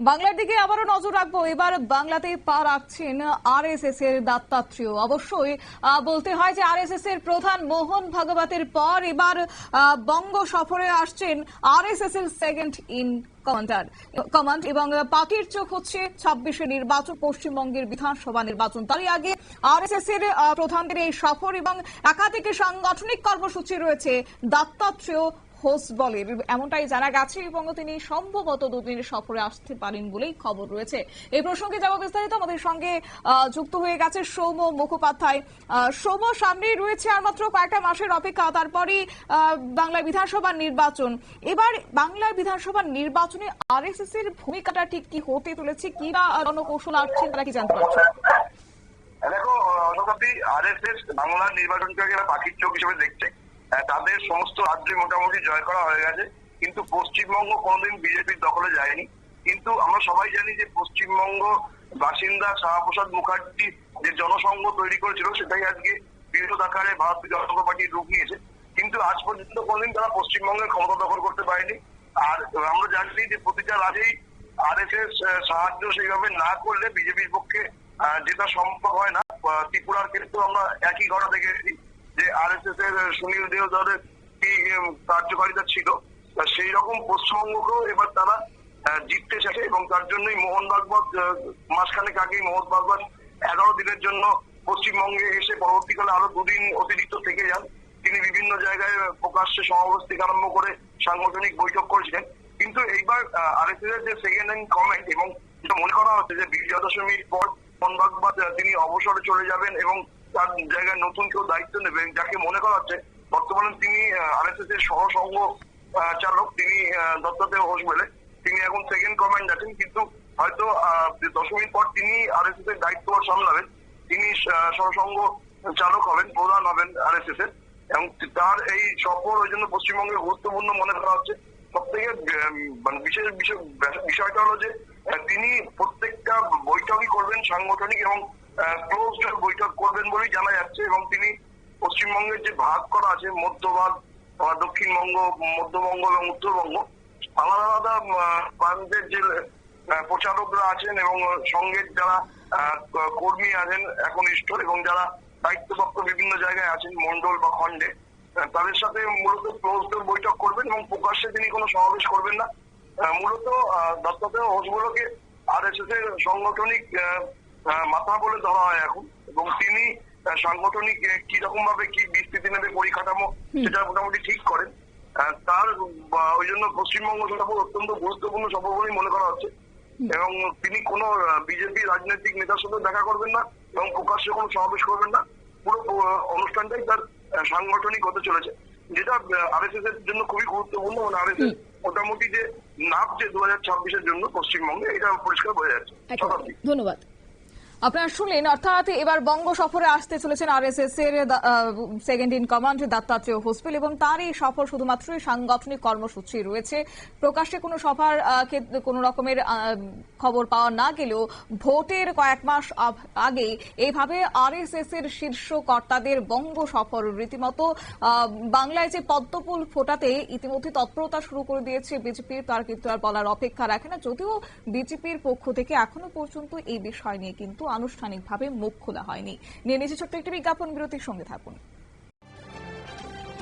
বাংলার দিকে আবারও নজর রাখব। এবার বাংলাতে পা রাখছেন আরএসএস এর দত্তাত্রেয়। অবশ্যই বলতে হয় যে আরএসএস এর প্রধান মোহন ভাগবতের পর এবার বঙ্গ সফরে আসছেন আরএসএস এর সেকেন্ড ইন কমান্ডার কমান্ড এবং পাখির চোখ হচ্ছে ছাব্বিশে নির্বাচন, পশ্চিমবঙ্গের বিধানসভা নির্বাচন। তারই আগে আরএসএস এর প্রধানদের এই সফর এবং একাধিক সাংগঠনিক কর্মসূচি রয়েছে। দত্তাত্রেয় হোস্ট বলে। এমনটাই জানা গেছে এবং তিনি সম্ভবত দুদিনের সফরে আসতে পারেন বলেই খবর রয়েছে। এই প্রসঙ্গে যাব বিস্তারিত। আমাদের সঙ্গে যুক্ত হয়ে গেছে সৌম মুখোপাধ্যায়। সৌম সামনেই রয়েছে আর মাত্র কয়েকটা মাসের অপেক্ষা। তারপরই আহ, বাংলার বিধানসভার নির্বাচন। এবার বাংলার বিধানসভার নির্বাচনে আরএসএস এর ভূমিকাটা ঠিক কি হতে চলেছে? কি বা রণকৌশল আসছে তারা কি জানতে পারছে দেখো শতাব্দী আর এস এস বাংলার নির্বাচনকে পাখির চোখ হিসেবে দেখছে। তাদের সমস্ত রাজ্যে মোটামুটি জয় করা হয়ে গেছে। কিন্তু পশ্চিমবঙ্গ কোনোদিন বিজেপির দখলে যায়নি। কিন্তু আমরা সবাই জানি যে পশ্চিমবঙ্গ বাসিন্দা শ্যামাপ্রসাদ মুখার্জি যে জনসংঘ তৈরি করেছিল, সেটাই আজকে বৃহৎ আকারে ভারতীয় জনতা পার্টি রূপ নিয়েছে। কিন্তু আজ পর্যন্ত কোনোদিন তারা পশ্চিমবঙ্গের ক্ষমতা দখল করতে পারেনি। আর আমরা জানি যে প্রতিটা রাজেই আর এস এস সাহায্য সেইভাবে না করলে বিজেপির পক্ষে যেটা সম্ভব হয় না। ত্রিপুরার ক্ষেত্রেও আমরা একই ঘটনা দেখেছি যে আর এস এস এর সুনীল দেওদারের কি কার্যকারিতা ছিল সেই রকম পশ্চিমবঙ্গকেও এবার তারা জিততে চাইছে এবং তার জন্যই মোহন ভাগবত মাসখানেক আগেই মোহন ভাগবত এগারো দিনের জন্য পশ্চিমবঙ্গে এসে পরবর্তীকালে আরও দুদিন অতিরিক্ত থেকে যান। তিনি বিভিন্ন জায়গায় প্রকাশ্যে সমাবেশ থেকে আরম্ভ করে সাংগঠনিক বৈঠক করেছিলেন। কিন্তু এইবার আরএসএস এর যে সেকেন্ড হ্যান্ড কমেন্ট এবং যেটা মনে করা হচ্ছে যে বিজয়া দশমীর পর মোহন মোহনবাগবাদ তিনি অবসরে চলে যাবেন এবং তার জায়গায় নতুন কেউ দায়িত্ব নেবেন যাকে মনে করা হচ্ছে বর্তমানে তিনি আরএসএস এর সহসংঘ চালক তিনি আহ, দত্তাত্রেয় ঘোষ বলে তিনি এখন সেকেন্ড কমান্ড আছেন কিন্তু হয়তো দশমীর পর তিনি আরএসএস এর দায়িত্বভার সামলাবেন। তিনি সহসংঘ চালক হবেন প্রধান হবেন আরএসএস এর। এবং তার এই সফর ওই জন্য পশ্চিমবঙ্গে গুরুত্বপূর্ণ মনে করা হচ্ছে। সব থেকে মানে বিশেষ বিষয়টা হলো যে তিনি প্রত্যেকটা বৈঠকই করবেন সাংগঠনিক এবং ক্লোজ করবেন বলেই জানা যাচ্ছে এবং তিনি পশ্চিমবঙ্গের যে ভাগ করা আছে, মধ্যভাগ দক্ষিণবঙ্গ, মধ্যবঙ্গ এবং উত্তরবঙ্গ, আলাদা আলাদা প্রান্তের যে প্রচারকরা আছেন এবং সঙ্গের যারা কর্মী আছেন, একনিষ্ঠ এবং যারা দায়িত্বপ্রাপ্ত বিভিন্ন জায়গায় আছেন, মন্ডল বা খণ্ডে তাদের সাথে মূলত ক্লোজ বৈঠক করবেন এবং প্রকাশ্যে তিনি কোনো সমাবেশ করবেন না। মূলত দত্তাত্রেয় হোসগুলোকে আর এস এস এর সাংগঠনিক মাথা বলে ধরা হয় এখন। এবং তিনি সাংগঠনিক কি রকম ভাবে কি বিস্তৃতি নেবে পরিকাঠামো সেটা মোটামুটি ঠিক করেন। তার ওই জন্য পশ্চিমবঙ্গ সফর অত্যন্ত গুরুত্বপূর্ণ সফর বলেই মনে করা হচ্ছে। এবং তিনি কোন বিজেপি রাজনৈতিক নেতার সাথে দেখা করবেন না এবং প্রকাশ্যে কোনো সমাবেশ করবেন না। পুরো অনুষ্ঠানটাই তার সাংগঠনিক হতে চলেছে। যেটা আরএসএস এর জন্য খুবই গুরুত্বপূর্ণ। মানে আরএসএস মোটামুটি যে নামছে দু হাজার ছাব্বিশের জন্য পশ্চিমবঙ্গে এটা পরিষ্কার বোঝা যাচ্ছে। ধন্যবাদ। আপনারা শুনলেন, অর্থাৎ এবার বঙ্গ সফরে আসতে চলেছেন আর এস আরএসএস এর second in command Dattatreya Hosabale এবং তার এই সফর শুধুমাত্র সাংগঠনিক কর্মসূচি রয়েছে। প্রকাশ্যে কোনো সভার কোনো রকমের খবর পাওয়া না গেলেও ভোটের কয়েক মাস আগেই এইভাবে আরএসএস এর শীর্ষ কর্তাদের বঙ্গ সফর রীতিমতো বাংলায় যে পদ্মফুল ফোটাতে ইতিমধ্যে তৎপরতা শুরু করে দিয়েছে বিজেপির তার কিন্তু আর বলার অপেক্ষা রাখে না। যদিও বিজেপির পক্ষ থেকে এখনও পর্যন্ত এই বিষয় নিয়ে কিন্তু আনুষ্ঠানিকভাবে মুখ খোলা হয়নি। নিয়ে নিচে ছোট্ট একটি বিজ্ঞাপন বিরতির সঙ্গে থাকুন।